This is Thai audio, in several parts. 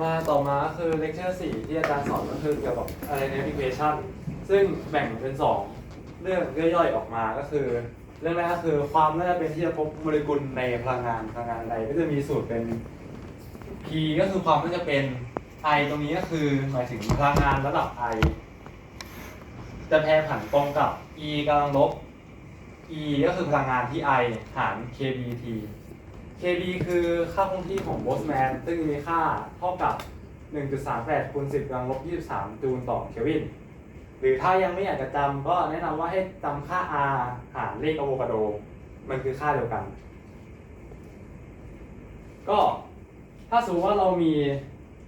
มาต่อมาคือเลคเชอร์สี่ที่อาจารย์สอนก็คือเกี่ยวกับอะไรใน navigation ซึ่งแบ่งเป็นสองเรื่องย่อยๆออกมาก็คือ เรื่องแรกก็คือความน่าจะเป็นที่จะพบโมเลกุลในพลังงานพลังงานใดก็จะมีสูตรเป็น P ก็คือความน่าจะเป็น I ตรงนี้ก็คือหมายถึงพลังงานระดับ I จะแพรผันตรงกับ E กำลังลบ E ก็คือพลังงานที่ I หาร kBT kB คือค่าคงที่ของโบสแมนซึ่งมีค่าเท่ากับ 1.38คูณ10กำลังลบ23จูลต่อเคลวิน หรือถ้ายังไม่อยากจะจำก็แนะนำว่าให้จำค่า R หารเลขอะโวคาโด มันคือค่าเดียวกัน ก็ถ้าสมมติว่าเรามี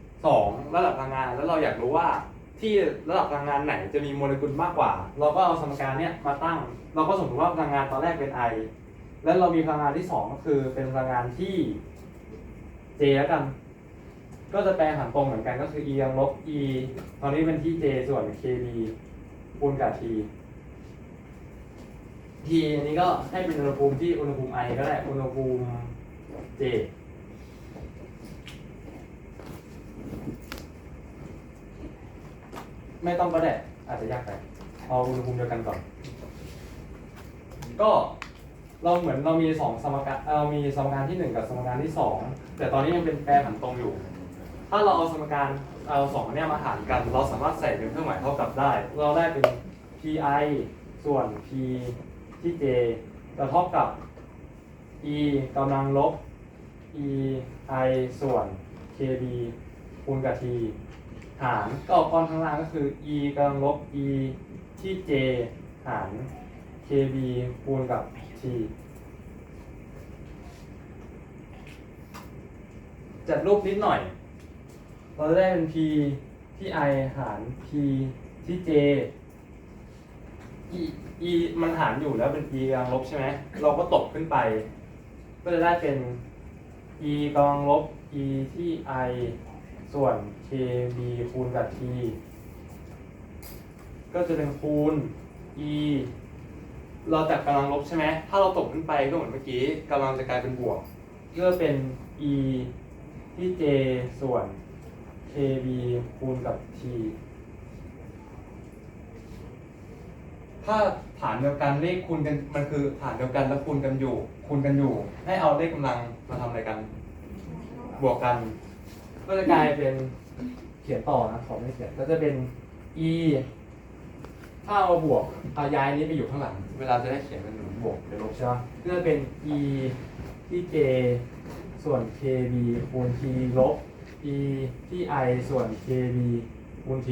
2 ระดับพลังงาน แล้วเราอยากรู้ว่าที่ระดับพลังงานไหนจะมีโมเลกุลมากกว่า เราก็เอาสมการเนี้ยมาตั้ง เราก็สมมติว่าพลังงานตอนแรกเป็น I แล้วเรามีพลังงานที่สองก็คือเป็นพลังงานที่ J แล้วกัน ก็จะแปลผันตรงเหมือนกันก็คือ E ยังลบ E ตอนนี้เป็นที่ J ส่วน KB คูณกับ T T อันนี้ก็ให้เป็นอุณหภูมิที่อุณหภูมิ I ก็ได้อุณหภูมิ J ไม่ต้องก็ได้อาจจะยากไปเอาอุณหภูมิเดียวกันก่อน ก็ เราเหมือนเรามีสองสมการเรามีสมการที่หนึ่งกับสมการที่สองแต่ตอนนี้ยังเป็นแปรผันตรงอยู่ ถ้าเราเอาสมการเอาสองเนี่ยมาหารกัน เราสามารถใส่เป็นเครื่องหมายเท่ากับได้ เราได้เป็น pi ส่วน p ที่ j จะเท่ากับ e กำลังลบ e i ส่วน kb คูณกับ t หารก็เอาก้อนข้างล่างก็คือ e กำลังลบ e ที่ j หาร kb คูณกับ t จัดรูปนิดหน่อย เราจะได้เป็น p ที่ i หาร p ที่ j e e มันหารอยู่แล้วเป็น e กำลังลบใช่ไหม เราก็ตกขึ้นไป ก็จะได้เป็น e กำลังลบ e ที่ i ส่วน kb คูณกับ t ก็จะเป็นคูณ e เราจากกำลังลบใช่ไหม ถ้าเราตกขึ้นไปก็เหมือนเมื่อกี้กำลังจะกลายเป็นบวก ก็เป็น e ที่ j ส่วน kb คูณกับ t ถ้าฐานเดียวกันเลขคูณกันมันคือฐานเดียวกันแล้วคูณกันอยู่ คูณกันอยู่ ให้เอาเลขกำลังมาทำอะไรกัน บวกกัน ก็จะกลายเป็นเขียนต่อนะขอไม่เขียนก็จะเป็น e ถ้าเอาบวกเอาย้ายนี้ไปอยู่ข้างหลัง เวลาจะได้เขียนเป็นหนุนบวกเป็นลบใช่ไหมก็จะเป็น e ที่ j ส่วน kb คูณ t ลบ e ที่ i ส่วน kb คูณ t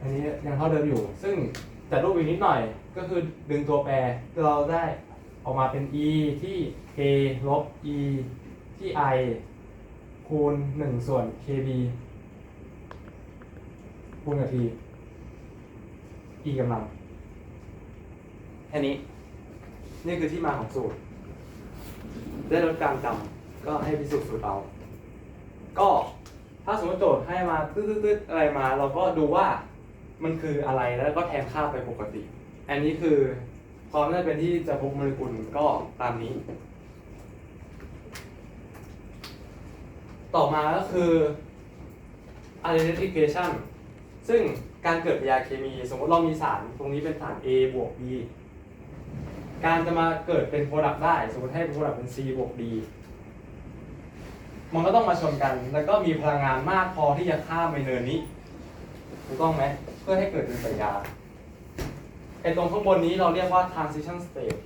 อันนี้ยังเท่าเดิมอยู่ ซึ่งจัดรูปอีกนิดหน่อย ก็คือดึงตัวแปรเราได้ออกมาเป็น e ที่ k ลบ e ที่ i คูณ 1 ส่วน kb คูณกับ t e กำลัง แค่นี้ นี่คือที่มาของสูตร ได้ลดการจำก็ให้พิสูจน์สูตรเอาก็ถ้าสมมติโจทย์ให้มาตืดๆอะไรมา เราก็ดูว่ามันคืออะไรแล้วก็แทนค่าไปปกติ อันนี้คือความน่าเป็นที่จะพบโมเลกุลก็ตามนี้ ต่อมาก็คือ identification ซึ่งการเกิดปฏิกิริยาเคมี สมมติเรามีสารตรงนี้เป็นสาร A บวก B การจะมาเกิดเป็นโปรดักต์ได้ สมมติให้โปรดักต์เป็น C บวก D มันก็ต้องมาชนกัน แล้วก็มีพลังงานมากพอที่จะข้ามไปเนินนี้ถูกต้องไหมเพื่อให้เกิดเป็นปฏิกิริยาไอตรงข้างบนนี้เราเรียกว่า transition state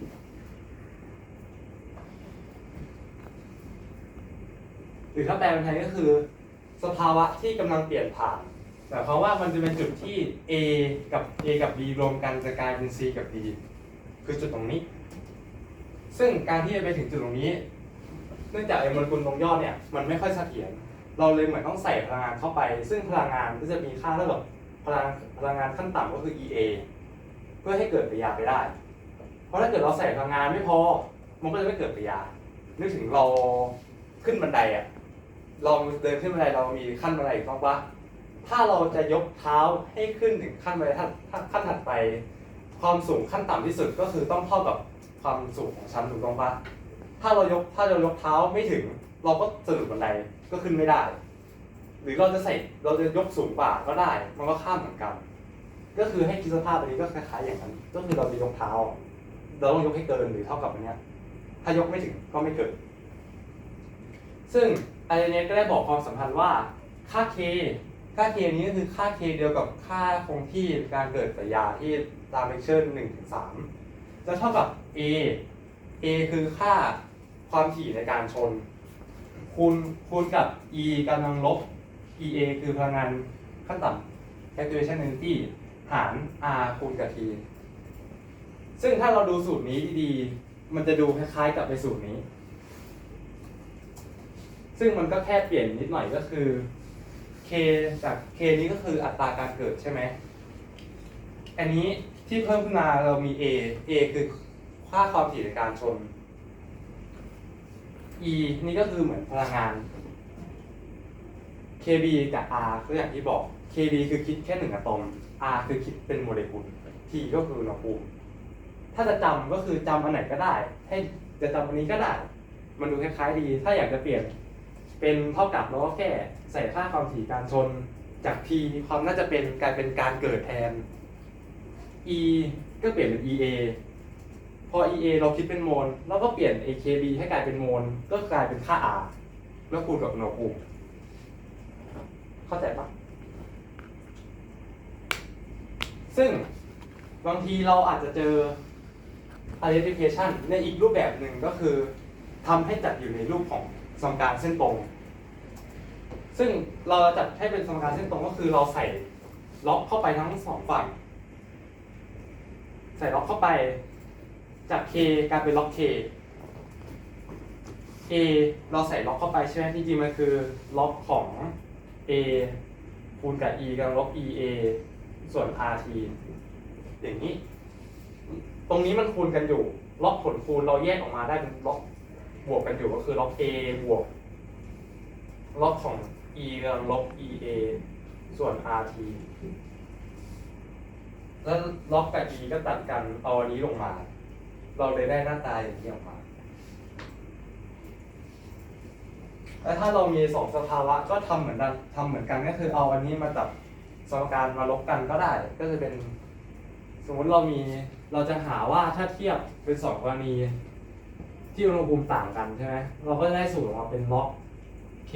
หรือถ้าแปลเป็นไทยก็คือ สภาวะที่กำลังเปลี่ยนผ่าน หมายความว่ามันจะเป็นจุดที่ A กับ A กับ B รวมกันจะกลายเป็น C กับ D คือจุดตรงนี้ ซึ่งการที่จะไปถึงจุดตรงนี้ เนื่องจากไอ้โมเลกุลตรงยอดเนี่ยมันไม่ค่อยเสถียร เราเลยเหมือนต้องใส่พลังงานเข้าไป ซึ่งพลังงานก็จะมีค่าเท่ากับพลังพลังงานขั้นต่ำก็คือ EA เพื่อให้เกิดปฏิกิริยาไปได้ เพราะถ้าเกิดเราใส่พลังงานไม่พอ มันก็จะไม่เกิดปฏิกิริยา นึกถึงเราขึ้นบันไดอะเราเดินขึ้นบันไดเรามีขั้นบันไดอีกต้องปะ ถ้าเราจะยกเท้าให้ขึ้นถึงขั้นไดขั้นขั้นถัดไป ความสูงขั้นต่ำที่สุดก็คือต้องเท่ากับความสูงของชั้นถูกต้องปะถ้าเรายกถ้าเรายกเท้าไม่ถึง เราก็สะดุดบันไดก็ขึ้นไม่ได้ หรือเราจะใส่เราจะยกสูงกว่าก็ได้ มันก็ข้ามเหมือนกัน ก็คือให้คิดสภาพอันนี้ก็คล้ายๆอย่างนั้น ก็คือเราจะยกเท้า เราต้องยกให้เกินหรือเท่ากับอันเนี้ยถ้ายกไม่ถึงก็ไม่เกิด ซึ่งอันนี้ก็ได้บอกความสัมพันธ์ว่าค่า k ค่า k นี้ก็คือค่า k เดียวกับค่าคงที่การเกิดสัญญาที่ตามเลคเชอร์หนึ่งถึงสามจะเท่ากับ a a คือค่าความถี่ในการชน คูณคูณกับ e กำลังลบ ea คือพลังงานขั้นต่ำ activation energy หาร r คูณกับ t ซึ่งถ้าเราดูสูตรนี้ดีๆ มันจะดูคล้ายๆกับในสูตรนี้ ซึ่งมันก็แค่เปลี่ยนนิดหน่อยก็คือ k จาก k นี้ก็คืออัตราการเกิดใช่ไหม อันนี้ที่เพิ่มขึ้นมาเรามี a a คือค่าความถี่ในการชน e นี่ก็คือเหมือนพลังงาน kb กับ r ก็อย่างที่บอก kb คือคิดแค่หนึ่งอะตอม r คือคิดเป็นโมเลกุล t ก็คืออุณหภูมิ ถ้าจะจำก็คือจำอันไหนก็ได้ ให้จะจำอันนี้ก็ได้ มันดูคล้ายๆดี ถ้าอยากจะเปลี่ยนเป็นเท่ากับเราก็แค่ ใส่ค่าความถี่การชนจาก t ความน่าจะเป็นกลายเป็นการเกิดแทน e ก็เปลี่ยนเป็น ea พอ ea เราคิดเป็นโมลเราก็เปลี่ยน akb ให้กลายเป็นโมลก็กลายเป็นค่า r แล้วคูณกับอุณหภูมิเข้าใจปะซึ่งบางทีเราอาจจะเจอ identification ในอีกรูปแบบหนึ่งก็คือทำให้จัดอยู่ในรูปของสมการเส้นตรง ซึ่งเราจัดให้เป็นสมการเส้นตรงก็คือเราใส่ล็อกเข้าไปทั้งสองฝั่ง ใส่ล็อกเข้าไปจาก k กลายเป็นล็อก k a เราใส่ล็อกเข้าไปใช่ไหมที่จริงมันคือล็อกของ a คูณกับ e กำลังลบ ea ส่วน rt อย่างนี้ ตรงนี้มันคูณกันอยู่ ล็อกผลคูณเราแยกออกมาได้เป็นล็อกบวกกันอยู่ก็คือล็อก a บวกล็อกของ e กำลังลบ ea ส่วน rt แล้วล็อกกับ e ก็ตัดกันเอาอันนี้ลงมา เราเลยได้หน้าตาอย่างนี้ออกมาแล้วถ้าเรามีสองสภาวะก็ทำเหมือนกันทำเหมือนกันก็คือเอาอันนี้มาจับสมการมาลบกันก็ได้ ก็จะเป็นสมมติเรามีเราจะหาว่าถ้าเทียบเป็นสองกรณี ที่อุณหภูมิต่างกันใช่ไหมเราก็จะได้สูตรออกมาเป็นล็อก k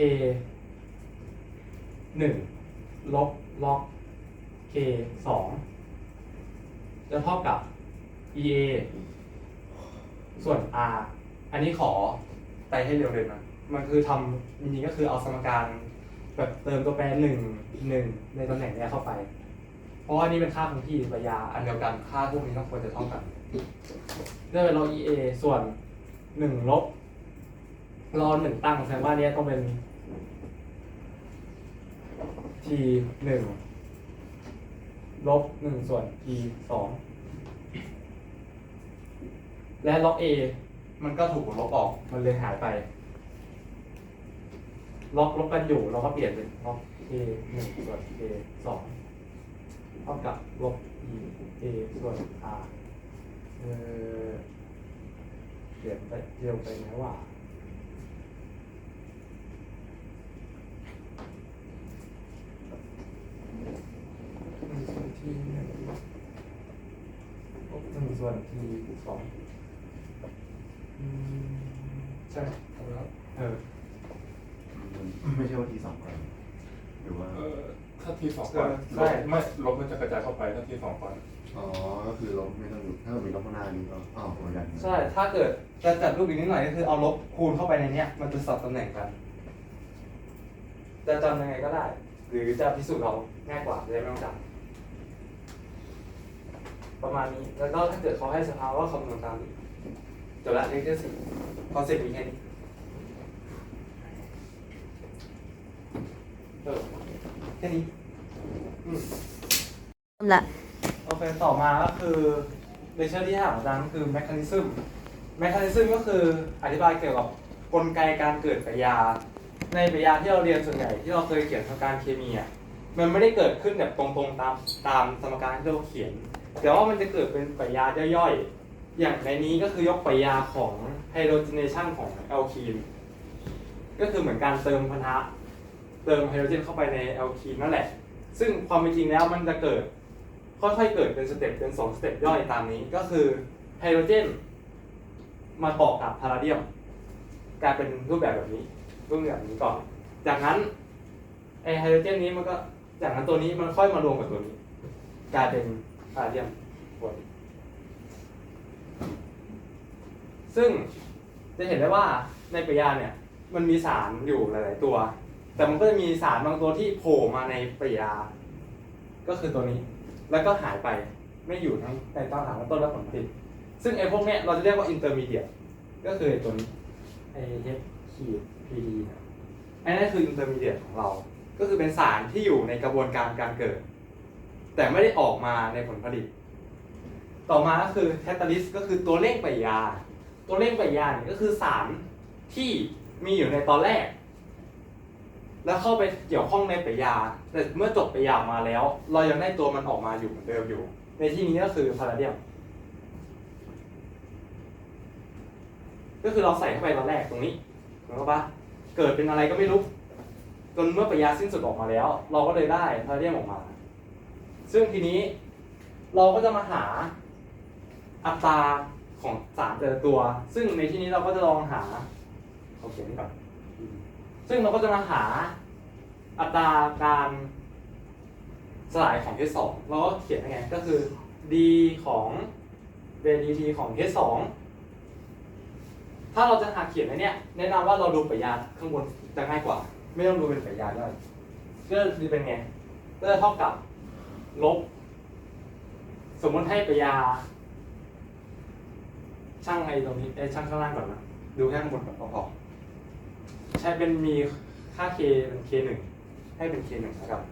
หนึ่งลบล็อก k สองจะเท่ากับ ea ส่วน r อันนี้ขอไปให้เร็วเลยนะ มันคือทำจริงๆก็คือเอาสมการแบบเติมตัวแปรหนึ่งหนึ่งในตำแหน่งเนี้ยเข้าไป เพราะว่านี่เป็นค่าคงที่ระยะอันเดียวกันค่าพวกนี้ต้องควรจะเท่ากันได้เป็นลบ ea ส่วนหนึ่งลบรอหนึ่งตั้งแสดงว่าเนี้ยต้องเป็น t หนึ่งลบหนึ่งส่วน t สองและลบ a มันก็ถูกลบออกมันเลยหายไป ล็อกลบกันอยู่เราก็เปลี่ยนเป็นล็อก a หนึ่งส่วน a สองเท่ากับลบ e a ส่วน r เออเปลี่ยนไปเร็วไปไหมว่า หนึ่งส่วนทีหนึ่งลบห นึ่งส่วนทีสองอืมใช่ถูกแล้วเออไม่ใช่ว่าทีสองก่อนหรือว่าเออถ้าทีสองก่อนใช่ลบไม่ลบมันจะกระจายเข้าไปถ้าทีสองก่อนอ๋อ ก็คือลบไม่ต้องถ้ามีลบข้างหน้านี้ก็อ้าวเหมือนกันใช่ ถ้าเกิดจะจัดรูปอีกนิดหน่อยก็คือเอาลบคูณเข้าไปในเนี้ยมันจะสับตำแหน่งกัน จะจำยังไงก็ได้ หรือจะพิสูจน์เราง่ายกว่าจะได้ไม่ต้องจำ ประมาณนี้ แล้วก็ถ้าเกิดเขาให้สภาวะคำนวณตามนี้จบละเลขที่สี่คอนเซ็ปต์มีแค่นี้เออแค่นี้อืมละโอเคต่อมาก็คือเลเชอร์ที่ห้าของอาจารย์ก็คือแมคานิซึมแมคานิซึมก็คืออธิบายเกี่ยวกับกลไกการเกิดปฏิกิริยา ในปฏิกิริยาที่เราเรียนส่วนใหญ่ที่เราเคยเขียนสมการเคมีอะมันไม่ได้เกิดขึ้นแบบตรงๆตามตามสมการที่เราเขียน แต่ว่ามันจะเกิดเป็นปฏิกิริยาย่อยๆ อย่างในนี้ก็คือยกปฏิกิริยาของไฮโดรเจเนชันของแอลคีน ก็คือเหมือนการเติมพันธะเติมไฮโดรเจนเข้าไปในแอลคีนนั่นแหละ ซึ่งความเป็นจริงแล้วมันจะเกิดค่อยๆเกิดเป็นสเต็ปเป็นสองสเต็ปย่อยตามนี้ ก็คือไฮโดรเจน มาต่อกับพาราเดียม กลายเป็นรูปแบบแบบนี้รูปแบบนี้ก่อน จากนั้นไอไฮโดรเจนนี้มันก็จากนั้นตัวนี้มันค่อยมารวมกับตัวนี้ กลายเป็น พาราเดียมบนซึ่งจะเห็นได้ว่าในปฏิกิริยาเนี่ย มันมีสารอยู่หลาย ๆ ตัว แต่มันก็จะมีสารบางตัวที่โผล่มาในปฏิกิริยา ก็คือตัวนี้ แล้วก็หายไปไม่อยู่ทั้งในต้นหางและต้นและผลผลิตซึ่งไอ้พวกเนี้ยเราจะเรียกว่าอินเตอร์มีเดียก็คือตัวนี้ไอ้ H ขีด PD นะไอ้นั่นคืออินเตอร์มีเดียของเรา ก็คือเป็นสารที่อยู่ในกระบวนการการเกิด แต่ไม่ได้ออกมาในผลผลิต ต่อมาก็คือแคตาลิสก็คือตัวเร่งปฏิกิริยา ตัวเร่งปฏิกิริยาเนี่ยก็คือสารที่มีอยู่ในตอนแรก แล้วเข้าไปเกี่ยวข้องในปฏิกิริยา แต่เมื่อจบปฏิกิริยามาแล้ว เรายังได้ตัวมันออกมาอยู่เหมือนเดิมอยู่ ในที่นี้ก็คือพาราเดียมก็คือเราใส่เข้าไปตอนแรกตรงนี้ถูกปะเกิดเป็นอะไรก็ไม่รู้ จนเมื่อปฏิกิริยาสิ้นสุดออกมาแล้ว เราก็เลยได้พาราเดียมออกมา ซึ่งทีนี้เราก็จะมาหาอัตราของสารแต่ละตัว ซึ่งในที่นี้เราก็จะลองหาเขาเขียนก่อนซึ่งเราก็จะมาหาอัตราการสลายของ H2 เราก็เขียนยังไงก็คือ d ของ dt ของ H2 ถ้าเราจะหาเขียนในเนี้ยแนะนำว่าเราดูปริยาข้างบนจะง่ายกว่า ไม่ต้องดูเป็นปริยาด้วยก็จะเป็นไงก็จะเท่ากับ ลบ สมมติให้ปริยา ช่างไอ้ตรงนี้ไอ้ช่างข้างล่างก่อนนะดูแค่ข้างบนก่อนพอๆใช้เป็นมีค่า k เป็น k หนึ่งให้เป็น k หนึ่งนะครับ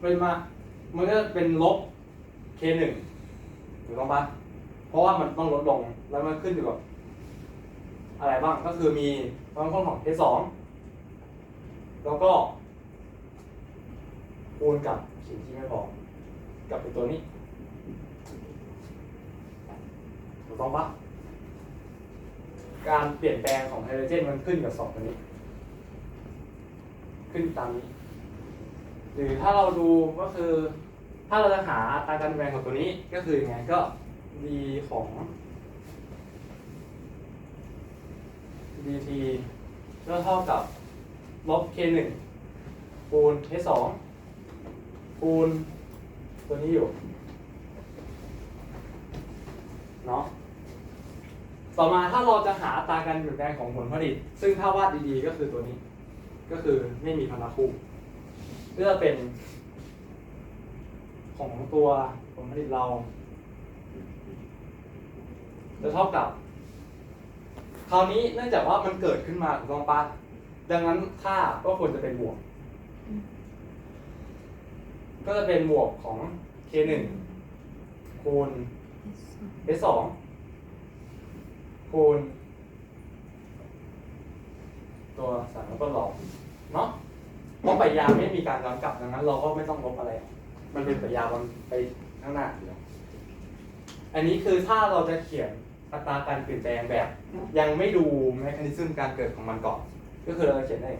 เป็นมา มันก็เป็นลบ k หนึ่งถูกต้องปะเพราะว่ามันต้องลดลงแล้วมันขึ้นอยู่กับอะไรบ้างก็คือมีความข้นของ k สองแล้วก็ คูณกับสิ่งที่ไม่พอกับไอตัวนี้ถูกต้องปะการเปลี่ยนแปลงของไฮโดรเจนมันขึ้นกับสองตัวนี้ ขึ้นตามนี้ หรือถ้าเราดูก็คือ ถ้าเราจะหาอัตราการแปลงของตัวนี้ก็คือยังไงก็ d ของ dt ก็เท่ากับลบ k 1คูณ k 2 คูณตัวนี้อยู่ เนาะต่อมาถ้าเราจะหาตาการเปลี่ยนแปลงของผลผลิต ซึ่งถ้าวาดดีๆก็คือตัวนี้ ก็คือไม่มีพนาคู่ก็จะเป็น ของตัวผลผลิตเรา จะเท่ากับ คราวนี้เนื่องจากว่ามันเกิดขึ้นมาถูกต้องปะดังนั้นค่าก็ควรจะเป็นบวก ก็จะเป็นบวกของ k 1 คูณ s 2 คูณ ตัวสารต้นหลอกเนาะเพราะปริยาไม่มีการย้อนกลับดังนั้น เราก็ไม่ต้องลบอะไร มันเป็นปริยามันไปข้างหน้าเดียวอันนี้คือถ้าเราจะเขียนอัตราการเปลี่ยนแปลงแบบ ยังไม่ดูแมคานิซึมการเกิดของมันก่อน ก็คือเราจะเขียนได้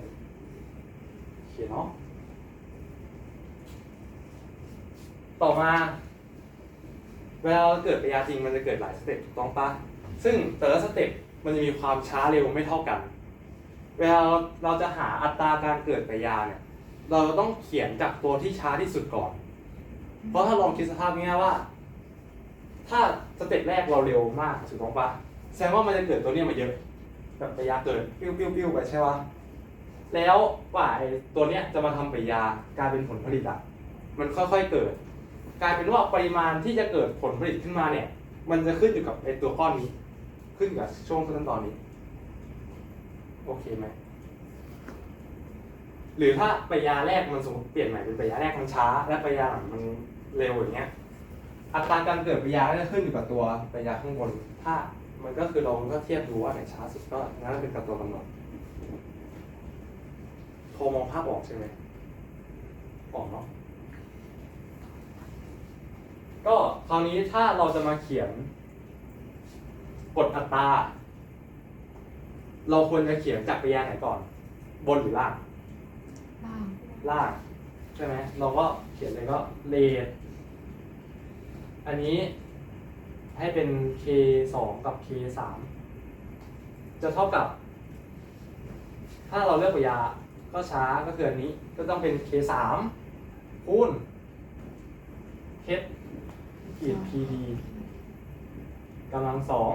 เขียนเนาะ ต่อมา เวลาเราเกิดปยาจริงมันจะเกิดหลายสเต็ปถูกต้องปะซึ่งแต่ละสเต็ปมันจะมีความช้าเร็วไม่เท่ากัน เวลาเราจะหาอัตราการเกิดปยาเนี่ยเราต้องเขียนจากตัวที่ช้าที่สุดก่อน เพราะถ้าลองคิดสภาพง่ายว่า ถ้าสเต็ปแรกเราเร็วมากถูกต้องปะแสดงว่ามันจะเกิดตัวเนี้ยมาเยอะแบบปยาเกิดปิ้วปิ้วปิ้วไปใช่ปะแล้วว่าไอตัวเนี้ยจะมาทำปยากลายเป็นผลผลิตอะมันค่อยๆเกิด กลายเป็นว่าปริมาณที่จะเกิดผลผลิตขึ้นมาเนี่ย มันจะขึ้นอยู่กับไอตัวก้อนนี้ ขึ้นกับช่วงขั้นตอนนี้ โอเคไหมหรือถ้าปริยาแรกมันสมมติเปลี่ยนใหม่เป็นปริยาแรกมันช้า และปริยาหลังมันเร็วอย่างเงี้ย อัตราการเกิดปริยาก็จะขึ้นอยู่กับตัวปริยาข้างบน ถ้ามันก็คือเราก็เทียบดูว่าไหนช้าสุดก็นั่นเป็นกับตัวกำหนดพอมองภาพออกใช่ไหมออกเนาะ ก็คราวนี้ถ้าเราจะมาเขียนกฎอัตรา เราควรจะเขียนจากปริยาไหนก่อน บนหรือล่าง ล่างล่างใช่ไหมเราก็เขียนเลยก็เลทอันนี้ให้เป็น k สองกับ k สามจะเท่ากับ ถ้าเราเลือกปยาก็ช้าก็คืออันนี้ก็ต้องเป็น k สามคูณ h ขีด pd กำลังสอง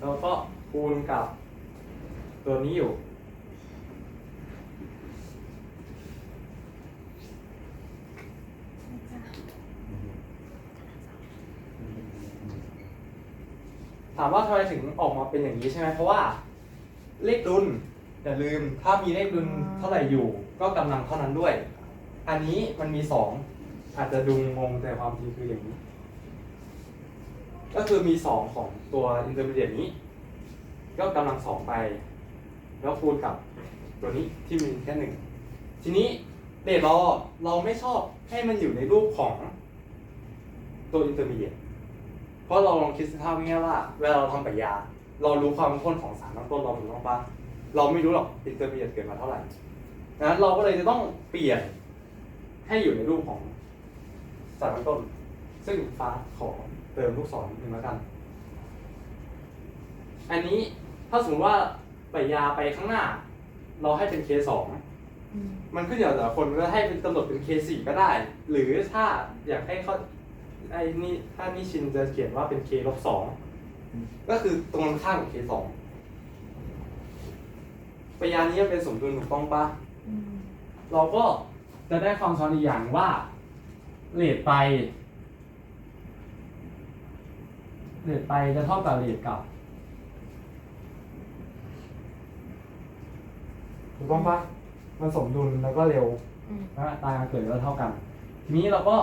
แล้วก็คูณกับตัวนี้อยู่ ถามว่าทำไมถึงออกมาเป็นอย่างนี้ใช่ไหมเพราะว่า เลขดุลอย่าลืมถ้ามีเลขดุลเท่าไหร่อยู่ ก็กำลังเท่านั้นด้วย อันนี้มันมีสอง อาจจะดูงงแต่ความจริงคืออย่างนี้ ก็คือมีสองของตัวอินเตอร์มีเดียนี้ ก็กำลังสองไป แล้วคูณกับตัวนี้ที่มีแค่หนึ่งทีนี้เดทเราเราไม่ชอบให้มันอยู่ในรูปของตัวอินเตอร์มีเดียเพราะเราลองคิดสภาพง่ายว่า เวลาเราทำปริญญาเรารู้ความเข้มข้นของสารตั้งต้นเราถูกต้องปะเราไม่รู้หรอกอินเตอร์มีเดียเกิดมาเท่าไหร่ดังนั้นเราก็เลยจะต้องเปลี่ยนให้อยู่ในรูปของ สารตั้งต้น ซึ่งฟ้าขอเติมลูกศรหนึ่งแล้วกัน อันนี้ถ้าสมมติว่าปริญญาไปข้างหน้า เราให้เป็น K2 อืมมันขึ้นอยู่กับแต่ละคนก็ให้เป็นกำหนดเป็น K4 ก็ได้ หรือถ้าอยากให้เขาไอ้นี่ถ้านี่ชินจะเขียนว่าเป็น K ลบสองก็คือตรงกันข้ามกับ K2 ปริญญานี้ยังเป็นสมดุลถูกต้องปะอืมเราก็จะได้ความซ้อนอีกอย่างว่า เลทไปเลทไปจะเท่ากับเลทกับถูกต้องปะมันสมดุลแล้วก็เร็วอืมนะตาการเกิดก็เท่ากัน ทีนี้เราก็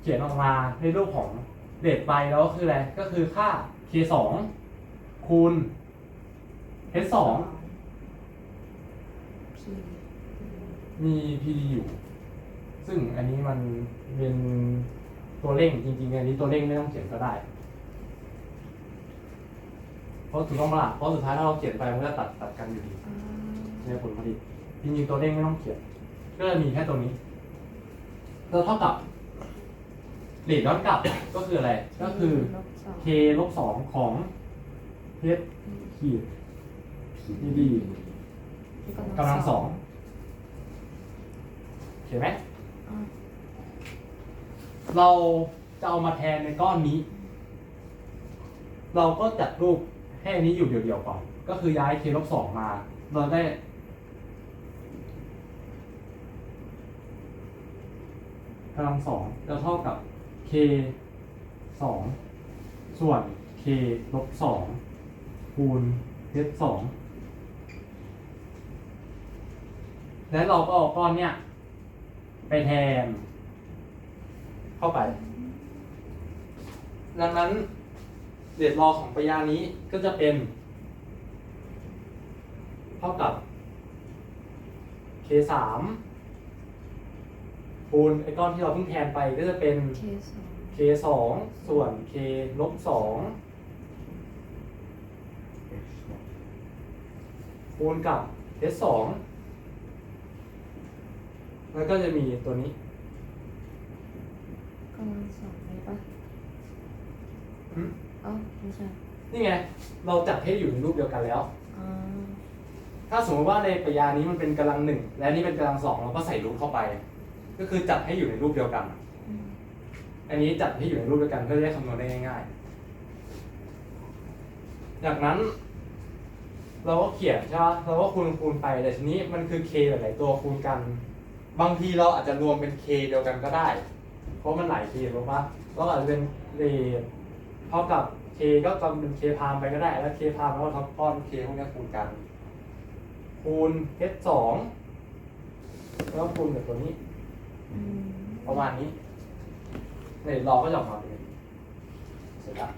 เขียนออกมาในรูปของเลทไปแล้วก็คืออะไร ก็คือค่า k สองคูณ h สองพีมี PD อยู่ ซึ่งอันนี้มันเป็นตัวเร่งจริงๆ อันนี้ตัวเร่งไม่ต้องเขียนก็ได้ เพราะถูกต้องปะล่ะเพราะสุดท้ายถ้าเราเขียนไปมันก็ตัดตัดกันอยู่ดีอ่าในผลผลิตจริงๆตัวเร่งไม่ต้องเขียน ก็จะมีแค่ตัวนี้เราเท่ากับเหรียญย้อนกลับก็คืออะไร ก็คือลบสอง k ลบสองของ h ขีด PD กำลังสองเขียนไหมอ่า เราจะเอามาแทนในก้อนนี้ เราก็จัดรูปให้อันนี้อยู่เดี่ยวๆก่อน ก็คือย้าย k ลบสองมา เราได้กำลังสองจะเท่ากับ k สองส่วน k ลบสองคูณ h สองแล้วเราก็เอาก้อนเนี้ยไปแทน เข้าไป ดังนั้นเดทรอของปริญานี้ก็จะเป็น เท่ากับ k สามคูณไอ้ก้อนที่เราเพิ่งแทนไปก็จะเป็น k สองส่วน k ลบสองคูณกับ h สองแล้วก็จะมีตัวนี้ กำลังสองเลยปะหึอ๋อไม่ใช่นี่ไง เราจัดให้อยู่ในรูปเดียวกันแล้วอ่าถ้าสมมติว่าในปริญญานี้มันเป็นกำลังหนึ่งและนี่เป็นกำลังสองเราก็ใส่รูปเข้าไป ก็คือจัดให้อยู่ในรูปเดียวกัน อืมอันนี้จัดให้อยู่ในรูปเดียวกันเพื่อจะได้คำนวณได้ง่ายๆ จากนั้น เราก็เขียนใช่ไหมเราก็คูณคูณไป แต่ทีนี้มันคือ k หลายๆตัวคูณกัน บางทีเราอาจจะรวมเป็น k เดียวกันก็ได้ เพราะมันหลาย k ถูกปะเราอาจจะเป็นเรทเท่ากับ k ก็กำเป็น k พามไปก็ได้ แล้ว k พามแล้วก็ทับก้อน k พวกนี้คูณกัน คูณ h สองแล้วก็คูณกับตัวนี้อืมประมาณนี้เนี่ยรอก็จะออกมาเป็นอย่างนี้เสร็จแล้ว